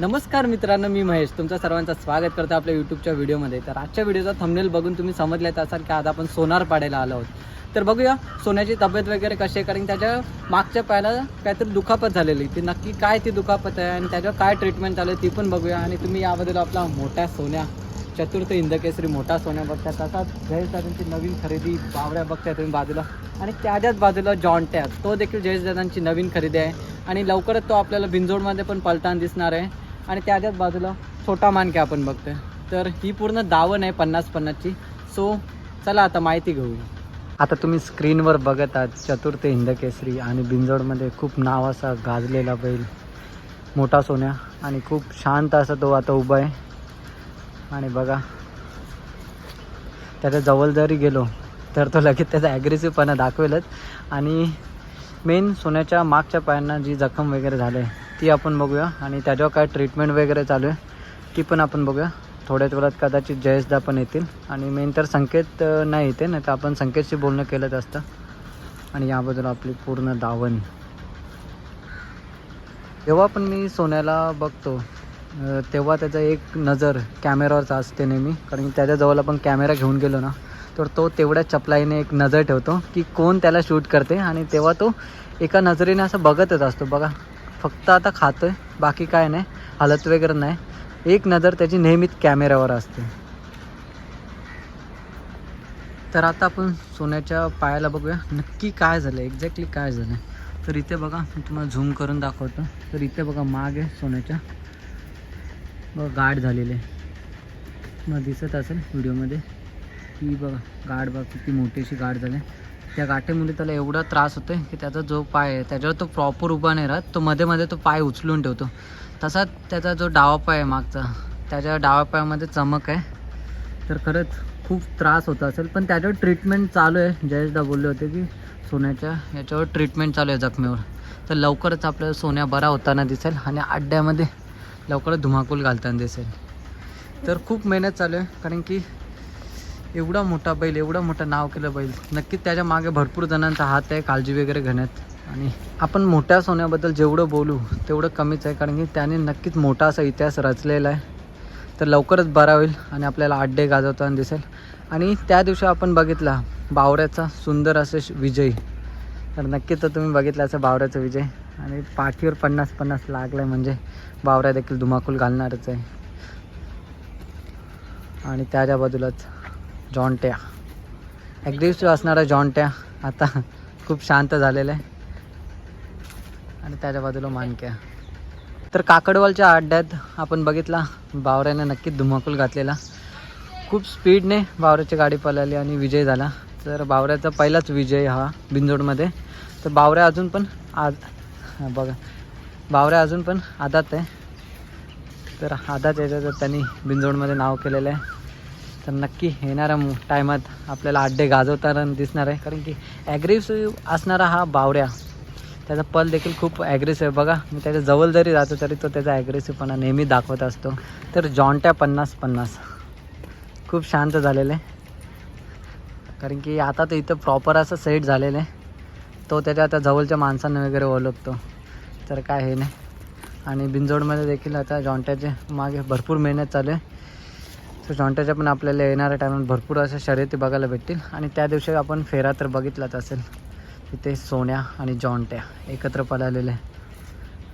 नमस्कार मित्रांनो मी महेश. तुमचं सर्वांचं स्वागत करतो आपल्या यूट्यूबच्या व्हिडिओमध्ये तर आजच्या व्हिडिओचा थंबनेल बघून तुम्ही समजलेत असाल की आज आपण सोनार पाडायला आलो आहोत. तर बघूया सोन्याची तब्येत वगैरे कशी आहे? कारण त्याच्या मागच्या पायाला काहीतरी दुखापत झालेली ती नक्की काय ती दुखापत आहे आणि त्याच्यावर काय ट्रीटमेंट चालू आहे ती पण बघूया. आणि तुम्ही याबद्दल आपला मोठ्या सोन्या चतुर्थ इंदकेसरी मोठा सोन्या बघता तसाच जयेश दादांची नवीन खरेदी बावड्या बघताय तुम्ही बाजूला. आणि त्याच्याच बाजूला जॉन्ट्या तो देखील जयेश दादांची नवीन खरेदी आहे. आणि लवकरच तो आपल्याला बिंजोडमध्ये पण पलताना दिसणार आहे. आणि त्याच्याच बाजूला छोटा मानके आपण बघतोय. तर ही पूर्ण दावण आहे पन्नास पन्नासची. सो चला आता माहिती घेऊ. आता तुम्ही स्क्रीनवर बघत आहात चतुर्थ हिंदकेसरी आणि बिंजोडमध्ये खूप नाव असा गाजलेला बैल. मोठा सोन्या आणि खूप शांत असा तो आता उभा आहे. आणि बघा त्याच्याजवळ जरी गेलो तर तो लगेच त्याचा ॲग्रेसिव्हपणा दाखवेलच. आणि मेन सोन्याच्या मागच्या पायांना जी जखम वगैरे झाले आहे ती आपण बघूया. आणि त्याच्यावर काय ट्रीटमेंट वगैरे चालू आहे ती पण आपण बघूया. थोड्याच वेळात कदाचित जयेशदा पण येतील. आणि मेन तर संकेत नाही येते नाही तर आपण संकेतशी बोलणं केलंच असतं. आणि याबद्दल आपली पूर्ण दावण. जेव्हा पण मी सोन्याला बघतो तेव्हा त्याचा एक नजर कॅमेरावरचा असते नेहमी. कारण की त्याच्याजवळ आपण कॅमेरा घेऊन गेलो ना तर तो तेवढ्या चपलाईने एक नजर ठेवतो की कोण त्याला शूट करते. आणि तेव्हा तो एका नजरेने असं बघतच असतो. बघा फक्त आता खातोय बाकी काय नाही हालत वगैरे नाही. एक नजर त्याची नेहमीच कॅमेऱ्यावर असते. तर आता आपण सोन्याच्या पायाला बघूया नक्की काय झालं एक्झॅक्टली काय झालं तर इथे बघा मी तुम्हाला झूम करून दाखवतो. तर इथे बघा माग आहे सोन्याच्या बघा गाठ झालेली आहे. तुम्हाला दिसत असेल व्हिडिओमध्ये. की बघा गाठ बघा किती मोठीशी गाठ झाली या त्या त्याला एवढा त्रास होतो की त्याचा जो पाय आहे त्याच्यावर तो प्रॉपर उभा नाही राहत. तो मध्ये मध्ये तो पाय उचलून ठेवतो. तसाच त्याचा जो डावा पाय आहे मागचा त्याच्या डावा पायामध्ये चमक आहे. तर खरंच खूप त्रास होत असेल. पण त्याच्यावर ट्रीटमेंट चालू आहे. जयेशदा बोलले होते की सोन्याच्या याच्यावर ट्रीटमेंट चालू आहे जखमेवर. तर लवकरच आपल्याला सोन्या बरा होताना दिसेल आणि अड्ड्यामध्ये लवकरच धुमाकूल घालताना दिसेल. तर खूप मेहनत चालू आहे. कारण की एवढा मोठा बैल एवढा मोठं नाव केलं बैल. नक्कीच त्याच्यामागे भरपूर जणांचा हात आहे काळजी वगैरे घेण्यात. आणि आपण मोठ्या सोन्याबद्दल जेवढं बोलू तेवढं कमीच आहे कारण की त्याने नक्कीच मोठा असा इतिहास रचलेला आहे. तर लवकरच बरा होईल आणि आपल्याला अड्डे गाजवताना दिसेल. आणि त्या दिवशी आपण बघितला बावऱ्याचा सुंदर असे विजय. तर नक्कीच तर तुम्ही बघितला असं बावऱ्याचा विजय. आणि पाठीवर पन्नास पन्नास लागलं आहे म्हणजे बावऱ्या देखील धुमाकूल घालणारच आहे. आणि त्याच्या बाजूलाच जॉन्ट्या. ॲग्रेसिव्ह असणारा जॉन्ट्या. आता खूप शांत झालेलं आहे. आणि त्याच्या बाजूला मानक्या तर काकडवालच्या अड्ड्यात आपण बघितला बावऱ्याने नक्कीच धुमाकूल घातलेला. खूप स्पीडने बावऱ्याची गाडी पळाली आणि विजय झाला. तर बावऱ्याचा पहिलाच विजय हा बिंजोडमध्ये. तर बावऱ्या अजून पण आज बघा. बावऱ्या अजून पण आदात आहे. तर आदात याच्यात त्यांनी बिंजोडमध्ये नाव केलेलं आहे. तर नक्की येणाऱ्या टायमात आपल्याला अड्डे गाजवताना दिसणार आहे. कारण की ॲग्रेसिव्ह असणारा हा बावड्या त्याचा पल देखील खूप ॲग्रेसिव्ह आहे. बघा मी त्याच्याजवळ जरी जातो तरी तो त्याचा ॲग्रेसिव्हपणा नेहमी दाखवत असतो. तर जॉन्ट्या पन्नास पन्नास. खूप शांत झालेलं आहे. कारण की आता तर इथं प्रॉपर असं सेट झालेलं आहे. तो त्याच्या आता जवळच्या माणसांना वगैरे ओळखतो. तर काय हे नाही. आणि बिंजोडमध्ये देखील आता जॉन्ट्याचे मागे भरपूर मेहनत चालू आहे. तर जॉन्ट्याच्या पण आपल्याला येणाऱ्या टायमात भरपूर अशा शर्यती बघायला भेटतील. आणि त्या दिवशी आपण फेरा तर बघितलाच असेल. तिथे सोन्या आणि जॉन्ट्या एकत्र पळालेले.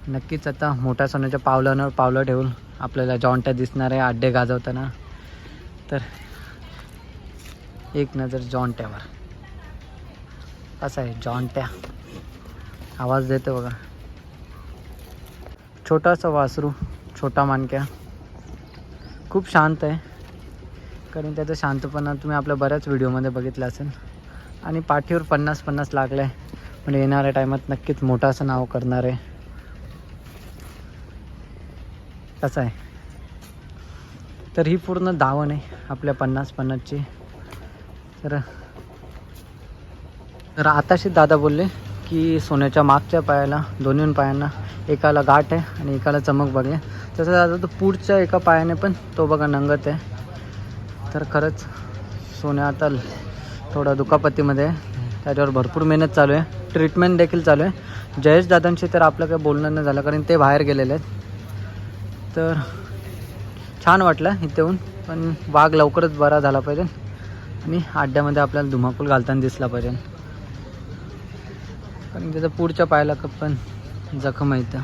नक्कीच आता मोठ्या सोन्याच्या पावलानं पावलं ठेवून आपल्याला जॉन्ट्या दिसणार आहे अड्डे गाजवताना. तर एक नजर जॉन्ट्यावर. असं आहे जॉन्ट्या. आवाज देतो बघा. छोटासा वासरू छोटा मानक्या. खूप शांत आहे. कारण त्याचा शांतपणा तुम्ही आपल्या बऱ्याच व्हिडिओमध्ये बघितलं असेल. आणि पाठीवर पन्नास पन्नास लागलं आहे म्हणजे येणाऱ्या टायमात नक्कीच मोठं असं नाव करणार आहे. कसं आहे. तर ही पूर्ण दावण आहे आपल्या पन्नास पन्नासची. तर तर आताशी दादा बोलले की सोन्याच्या मागच्या पायाला दोन्ही पायांना एकाला गाठ आहे आणि एकाला चमक बघे तसं दादा तो पुढच्या एका पायाने पण तो बघा नंगत आहे. तर खरंच सोन्या आता थोडा दुखापतीमध्ये आहे. त्याच्यावर भरपूर मेहनत चालू आहे. ट्रीटमेंट देखील चालू आहे. जयेश दादांशी तर आपलं काही बोलणं नाही झालं कारण ते बाहेर गेलेले आहेत. तर छान वाटलं इथे येऊन पण वाघ लवकरच बरा झाला पाहिजे. आणि अड्ड्यामध्ये आपल्याला धुमाकूल घालताना दिसला पाहिजे. कारण त्याचं पुढच्या पायाला पण जखम आहे इथं.